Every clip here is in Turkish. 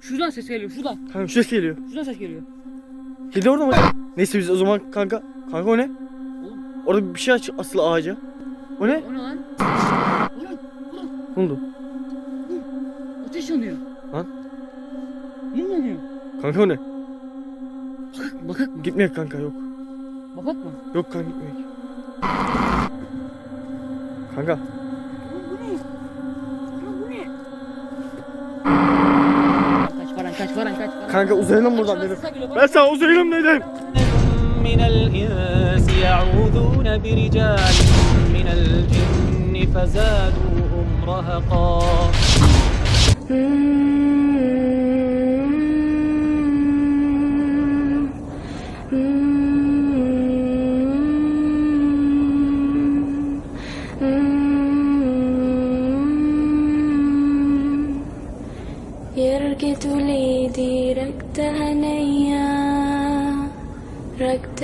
Şuradan ses geliyor şuradan. Kanka şu ses geliyor. Şuradan ses geliyor. Kedi orada mı? Neyse biz o zaman kanka. Kanka o ne? Oğlum Orada bir şey aç asılı ağaca. O ne? o ne lan? Ulan ulan Ne oldu? ateş yanıyor. Lan? Mum yanıyor. Kanka o ne? Bakak bakak mı? Gitmeyek kanka yok. Bakak mı? Yok kanka gitmeyek. Kanka. Kaç Baran kaç Baran kaç Baran. Kanka uzayalım buradan Kaç, dedim. Baran, geliyor, Ben Baran. sana uzayalım dedim. من الإنس يعوذون برجال من الجن فزادوهم رهقا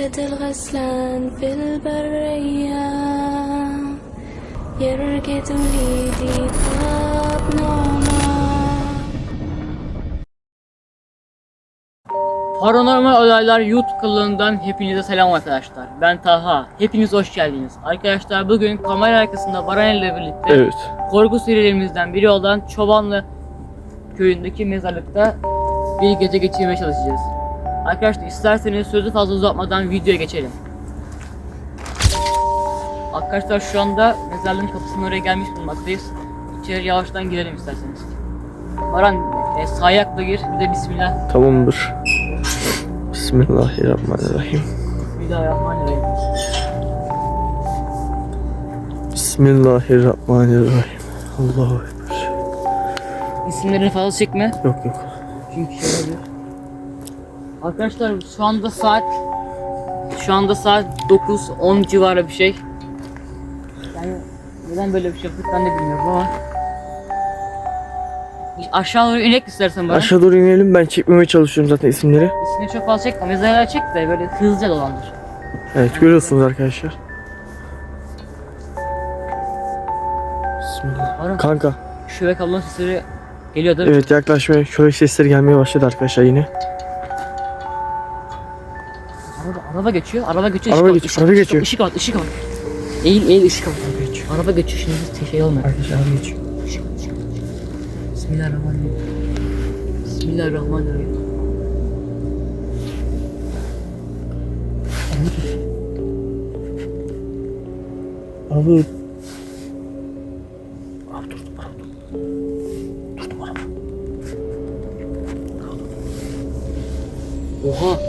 رقدة الغسلان في البرية يرقد وليدي طاب نومه Paranormal Olaylar YouTube kanalından hepinize selam arkadaşlar. Ben Taha. Hepiniz hoş geldiniz. Arkadaşlar bugün kamera arkasında Baran ile birlikte Evet. korku serilerimizden biri olan Çobanlı köyündeki mezarlıkta bir gece geçirmeye çalışacağız. Arkadaşlar isterseniz sözü fazla uzatmadan videoya geçelim. Arkadaşlar şu anda mezarlığın kapısının oraya gelmiş bulunmaktayız. İçeri yavaştan girelim isterseniz. Baran e, sağ ayakla gir bir de bismillah. Tamamdır. Bismillahirrahmanirrahim. Bismillahirrahmanirrahim. Bismillahirrahmanirrahim. Allahu Ekber. İsimlerini fazla çekme. Yok yok. Çünkü şey oluyor. Arkadaşlar şu anda saat şu anda saat 9-10 civarı bir şey. Yani neden böyle bir şey yaptık ben de bilmiyorum ama. Aşağı doğru inek istersen bana. Aşağı doğru inelim. Ben çekmemeye çalışıyorum zaten isimleri. İsmini çok fazla çekme. Mezarlara çek de böyle hızlıca dolandır. Evet görüyorsunuz arkadaşlar. Bismillah. Baran Kanka. şöyle kablonun sesleri geliyor değil mi? Evet yaklaşmaya şöyle sesleri gelmeye başladı arkadaşlar yine. Araba, araba geçiyor. Araba geçiyor. Araba ışık geçiyor, Işık, araba geçiyor. Işık at, ışık at. Eğil, eğil ışık at. Araba geçiyor şimdi şey olmuyor. Arkadaşlar araba geçiyor. Işık at, ışık at. Bismillahirrahmanirrahim. Bismillahirrahmanirrahim. Araba Abi dur, dur, araba dur. Durdum araba. Oha.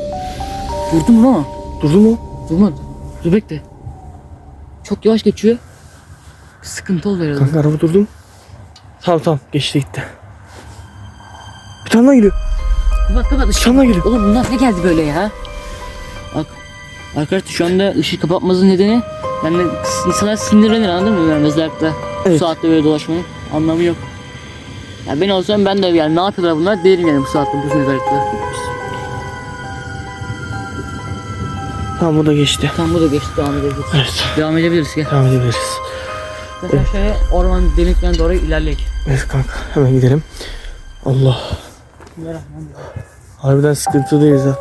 Durdum mu? Durdu mu? Durmadı. Dur bekle. Çok yavaş geçiyor. Bir sıkıntı oldu herhalde. Kanka araba durdu mu? Tamam tamam geçti gitti. Bir tane daha geliyor. Kapat kapat ışığı. Sana geliyor. Oğlum bunlar ne geldi böyle ya? Bak. Arkadaşlar şu anda ışığı kapatmamızın nedeni yani insanlar sinirlenir anladın mı yani bu Evet. saatte böyle dolaşmanın anlamı yok. Ya ben olsam ben de yani ne yapıyorlar bunlar derim yani bu saatte bu mezarlıkta. Tamam bu da geçti. Tamam bu da geçti devam edebiliriz. Evet. Devam edebiliriz gel. Devam edebiliriz. Arkadaşlar şöyle orman derinliklerine doğru ilerleyelim. Evet kanka hemen gidelim. Allah. Bismillahirrahmanirrahim. Harbiden sıkıntıdayız ha.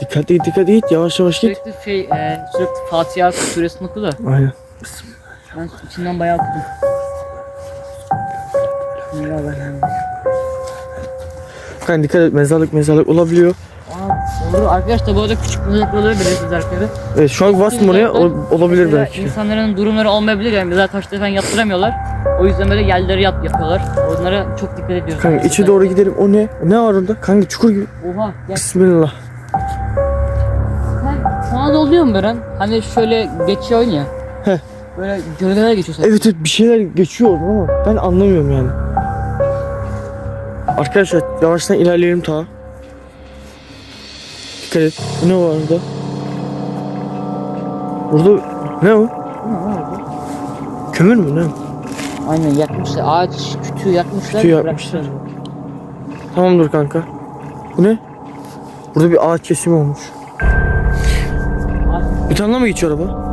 Dikkatli git dikkat git yavaş yavaş git. Sürekli şey e, sürekli Fatiha suresini oku da Aynen. ben içinden bayağı okudum. Bismillahirrahmanirrahim. Kanka dikkat et mezarlık mezarlık olabiliyor. Olur. Arkadaşlar bu arada küçük mezarlıkları belirli mezarlıkları. Evet şu an bastım oraya ol- olabilir Mesela belki. İnsanların durumları olmayabilir yani mezar taşları falan yaptıramıyorlar. O yüzden böyle yerleri yap yapıyorlar. Onlara çok dikkat ediyoruz. Kanka içe doğru gidelim. O ne? Ne var orada? Kanka çukur gibi. Oha gel. Bismillah. Sen, sana da oluyor mu Beren? Hani şöyle geçiyorsun ya. Heh. Böyle gölgeler geçiyor sanki. Evet evet bir şeyler geçiyor ama ben anlamıyorum yani. Arkadaşlar yavaştan ilerleyelim ta. Dikkat et. Bu ne var orada? Burada ne o? Ne var orada? Kömür mü ne? Aynen yakmışlar. Ağaç kütüğü yakmışlar. Kütüğü yakmışlar. Tamam dur kanka. Bu ne? Burada bir ağaç kesimi olmuş. Bir tane mı geçiyor araba?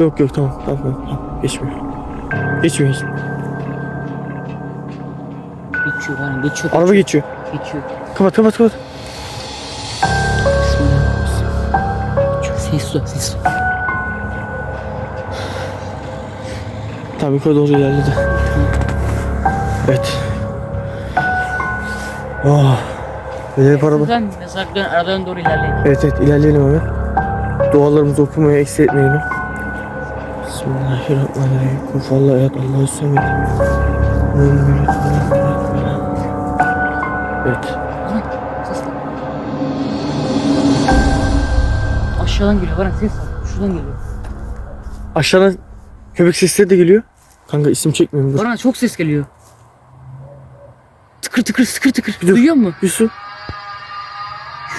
Yok yok tamam tamam tamam. Geçmiyor. Geçmiyor geçmiyor. Geçiyor lan geçiyor. Araba geçiyor. geçiyor. Kapat kapat kapat. Ses su. Tamam yukarı doğru ilerledi. Evet. Oh. Böyle bir araba. Mezarlıkların aradan doğru ilerleyin. Evet evet ilerleyelim hemen. Dualarımızı okumaya eksik etmeyelim. Bismillahirrahmanirrahim. Kul vallahi ayet Allah'ı samet. Evet. Aşağıdan geliyor bana ses. Şuradan geliyor. Aşağıdan köpek sesleri de geliyor. Kanka isim çekmiyorum dur. Bana çok ses geliyor. Tıkır tıkır tıkır tıkır. Bir dur. Duyuyor musun? Yusuf.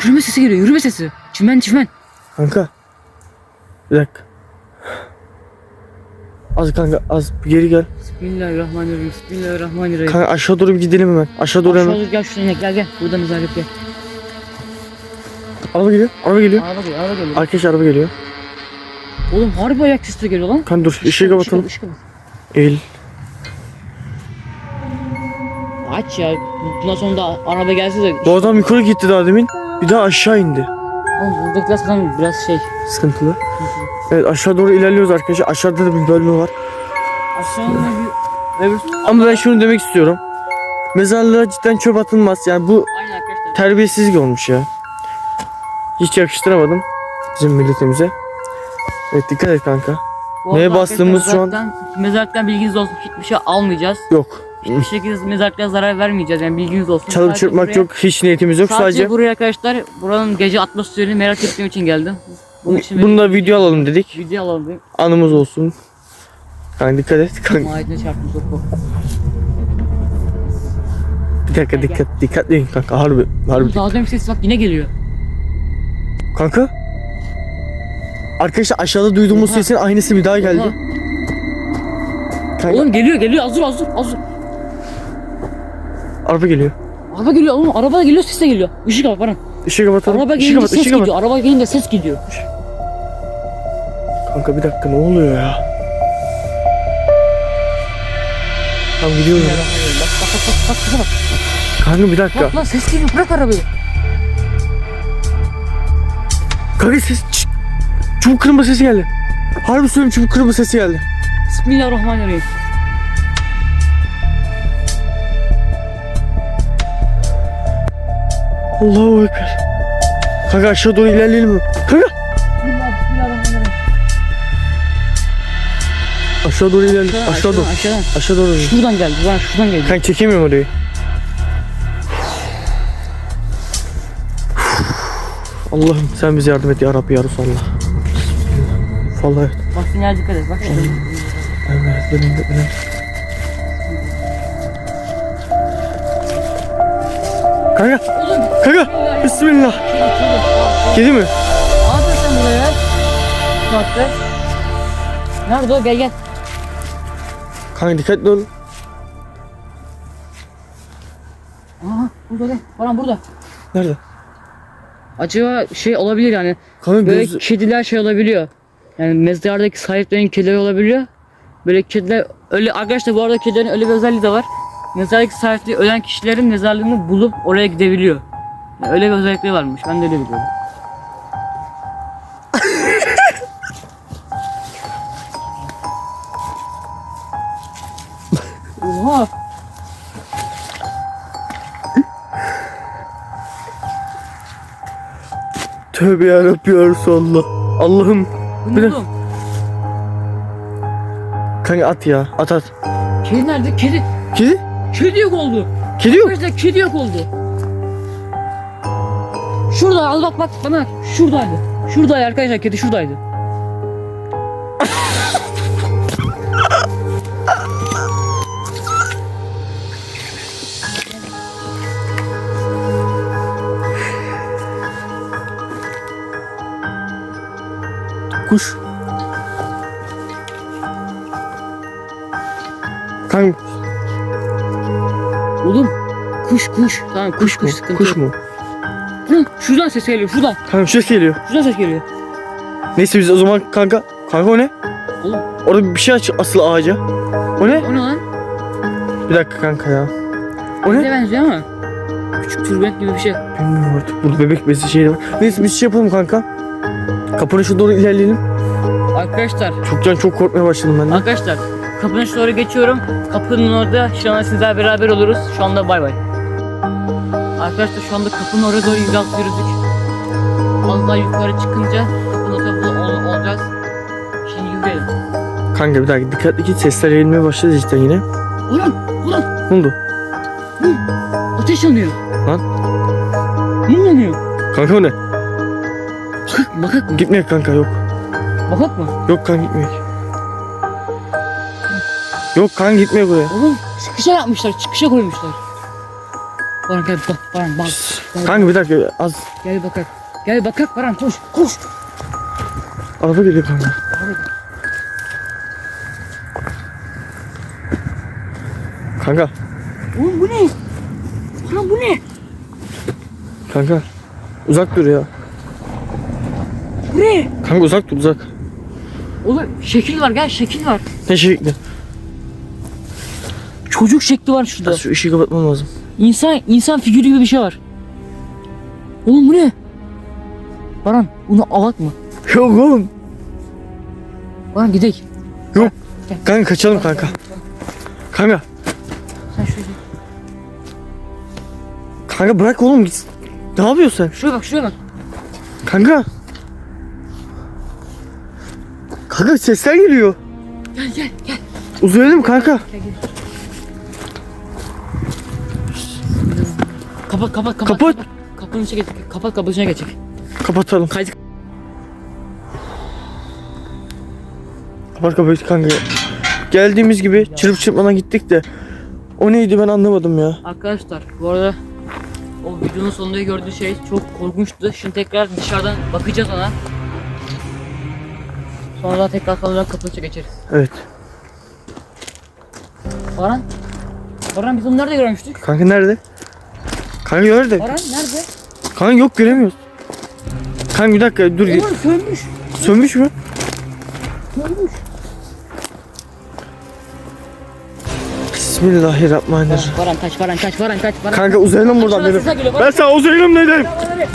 Yürüme sesi geliyor. Yürüme sesi. Çimen çimen. Kanka. Bir dakika. Az kanka az bir geri gel. Bismillahirrahmanirrahim. Bismillahirrahmanirrahim. Kanka aşağı doğru bir gidelim hemen. Aşağı doğru hemen. Aşağı gel şuradan gel gel. Buradan mezarlık gel. Araba geliyor. Araba geliyor. Araba geliyor. Araba geliyor. Arkadaş araba geliyor. Oğlum harbi ayak sesi de geliyor lan. Kanka dur ışığı kapatalım. Işık, ışık, Eğil. Aç ya. Bundan sonra da araba gelse de. Bu adam yukarı gitti daha demin. Bir daha aşağı indi. Oğlum buradakiler sanırım biraz şey. Sıkıntılı. Evet aşağı doğru ilerliyoruz arkadaşlar. Aşağıda da bir bölme var. Aşağıda bir... Ama ben şunu demek istiyorum. Mezarlığa cidden çöp atılmaz. Yani bu arkadaşlar. terbiyesizlik olmuş ya. Hiç yakıştıramadım bizim milletimize. Evet dikkat et kanka. Bu Neye arada bastığımız şu an- mezarlıktan- Mezarlıktan bilginiz olsun. Hiçbir şey almayacağız. Yok. Hiçbir şekilde mezarlıklara zarar vermeyeceğiz. Yani bilginiz olsun. Çalıp Sadece çırpmak buraya- yok. Hiç niyetimiz yok. Sadece, Sadece buraya arkadaşlar buranın gece atmosferini merak ettiğim için geldim. Bunun için bunu da video alalım dedik. video alalım. Anımız olsun. Kanka dikkat et. Kanka. Mahiyetine çarptım soku. Bir dakika dikkat. Dikkatli kanka. Harbi. Harbi. Daha demin ses bak yine geliyor. Kanka. Arkadaşlar aşağıda duyduğumuz Oha. sesin aynısı bir daha geldi. Kanka Oğlum geliyor geliyor az dur az dur az dur. araba geliyor. Araba geliyor oğlum araba da geliyor ses de geliyor. Işık kapat bana. Işığı kapatalım. Araba Işığı gelince kapat. ses Işığı kapat. gidiyor. Araba gelince ses gidiyor. Kanka bir dakika ne oluyor ya? Tamam gidiyorum. ya. Bak bak bak bak bak bak. bak. Kanka bir dakika. Bak lan ses geliyor bırak arabayı. Kanka ses Şşt! çubuk kırma sesi geldi. Harbi söylüyorum çubuk kırma sesi geldi. Bismillahirrahmanirrahim. Allahu ekber. Kanka aşağı doğru ilerleyelim mi? Kanka aşağı doğru ilerleyelim. Aşağıdan, Aşağı doğru. aşağıdan. Aşağı doğru. Şuradan geldi bana şuradan geldi. Kanka çekemiyorum orayı. Allah'ım sen bize yardım et ya Rabbi ya Resulallah. Vallahi Bak sinyal dikkat et bak evet benim de benim. Kanka, kanka, Bismillah. Kedi mi? Yapıyorsun sen burada ya? Bu saatte. Nerede o? Gel gel. Kanka dikkatli ol. Aha burada gel. Baran burada. Nerede? Acaba şey olabilir yani. Kanka Böyle göz... kediler şey olabiliyor. Yani mezardaki sahiplerin kedileri olabiliyor. Böyle kediler öyle arkadaşlar bu arada kedilerin öyle bir özelliği de var. Mezardaki sahipleri ölen kişilerin mezarlığını bulup oraya gidebiliyor. Yani öyle bir özellikleri varmış. Ben de öyle biliyorum. Oha! Tövbe yarabbi ya Resulallah. Allah'ım. De- Buldum. Kanka at ya. At at. Kedi nerede? Kedi. Kedi? Kedi yok oldu. Kedi yok. Arkadaşlar kedi yok oldu. Şurada al bak bak bana bak. Şuradaydı. Şuradaydı arkadaşlar kedi şuradaydı. Kuş. Kanka Oğlum kuş kuş. Tamam kuş kuş sıkıntı Kuş mu? Hı, şuradan ses geliyor şuradan. Kanka ses geliyor. Şuradan ses geliyor. Neyse biz o zaman kanka. Kanka o ne? Oğlum Orada bir şey aç asıl ağaca. O ne? o ne lan? Bir dakika kanka ya. O Bize ne? benziyor ama. Küçük türbent gibi bir şey. Bilmiyorum artık. Burada bebek besi şeyi de var. Neyse biz şey yapalım kanka. Kapının şu doğru ilerleyelim. Arkadaşlar, Çok can çok korkmaya başladım ben de. arkadaşlar kapının şu doğru geçiyorum. Kapının orada şu anda sizler beraber oluruz. Şu anda bay bay. Arkadaşlar şu anda kapının oraya doğru yürüdük. Az daha yukarı çıkınca kapının ol, olacağız. Şimdi yürüyelim. Kanka bir dakika dikkatli git sesler yayılmaya başladı cidden yine. Ulan, ulan Ne oldu? ateş yanıyor. Lan. Mum yanıyor. Kanka o ne? Bakak mı? Gitmeyek kanka yok. Bakak mı? Yok kanka gitmeyek. Yok kanka gitmeyek oraya. Oğlum çıkışa yapmışlar, çıkışa koymuşlar. Baran gel bak, Baran bak. Gel, Kanka bir dakika az. gel bakak. Gel bakak Baran koş, koş. Araba geliyor kanka. Kanka. Oğlum bu ne? Baran bu ne? Kanka. Uzak dur ya. Bu ne? Kanka uzak dur uzak. Oğlum şekil var gel şekil var. Ne şekli? Çocuk şekli var şurada. Şu ışığı kapatmam lazım. İnsan insan figürü gibi bir şey var. Oğlum bu ne? Baran bunu alak mı? Yok oğlum. Baran gidelim. Yok. Kanka kaçalım kanka. Kanka. Sen şuraya gel. Kanka bırak oğlum git. Ne yapıyorsun sen? Şuraya bak şuraya bak. Kanka. Kanka sesler geliyor. Gel gel gel. Uzayalım kanka. gel, gel. Kapat kapat kapat. Kapat. Kapının içine geç. Kapat kapının içine geçecek. Kapatalım. Kaydı. Kapat kapat kanka. Geldiğimiz gibi çırp çırpmadan gittik de. O neydi ben anlamadım ya. Arkadaşlar bu arada o videonun sonunda gördüğü şey çok korkunçtu. Şimdi tekrar dışarıdan bakacağız ona. Sonra tekrar kalacak kapının içine geçeriz. Evet. Baran. Baran biz onu nerede görmüştük? Kanka nerede? Kanka nerede? Baran nerede? Kanka yok göremiyoruz. Kanka bir dakika dur. Oğlum sönmüş. Sönmüş mü? Sönmüş. Bismillahirrahmanirrahim. Baran kaç Baran kaç Baran kaç Baran. Kanka uzayalım buradan dedim. Ben Baran. sana uzayalım dedim. Baran.